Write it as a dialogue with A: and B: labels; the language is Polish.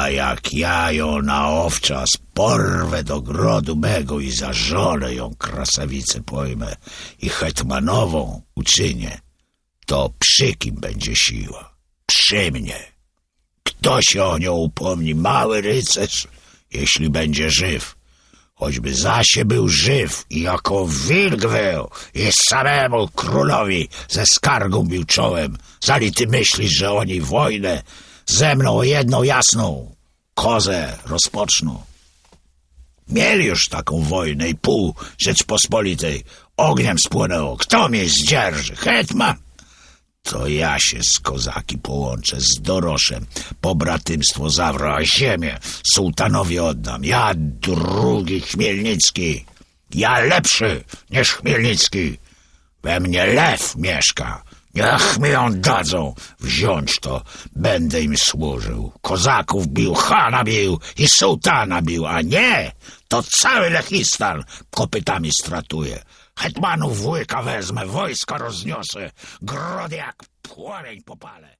A: A jak ja ją na owczas porwę do grodu mego i za żonę ją krasawicę pojmę i hetmanową uczynię, to przy kim będzie siła? Przy mnie. Kto się o nią upomni? Mały rycerz, jeśli będzie żyw. Choćby zasie był żyw i jako wilk wył i samemu królowi ze skargą bił czołem. Zali ty myślisz, że oni wojnę ze mną jedną jasną kozę rozpoczną. Mieli już taką wojnę i pół Rzeczpospolitej ogniem spłonęło. Kto mnie zdzierży? Hetman? To ja się z kozaki połączę z Doroszem, pobratymstwo zawrę, a ziemię sułtanowi oddam. Ja drugi Chmielnicki, ja lepszy niż Chmielnicki. We mnie lew mieszka. Niech mi ją dadzą. Wziąć to będę im służył. Kozaków bił, chana bił i sułtana bił, a nie, to cały Lechistan kopytami stratuje. Hetmanów w łyka wezmę, wojska rozniosę, grody jak płomień popalę.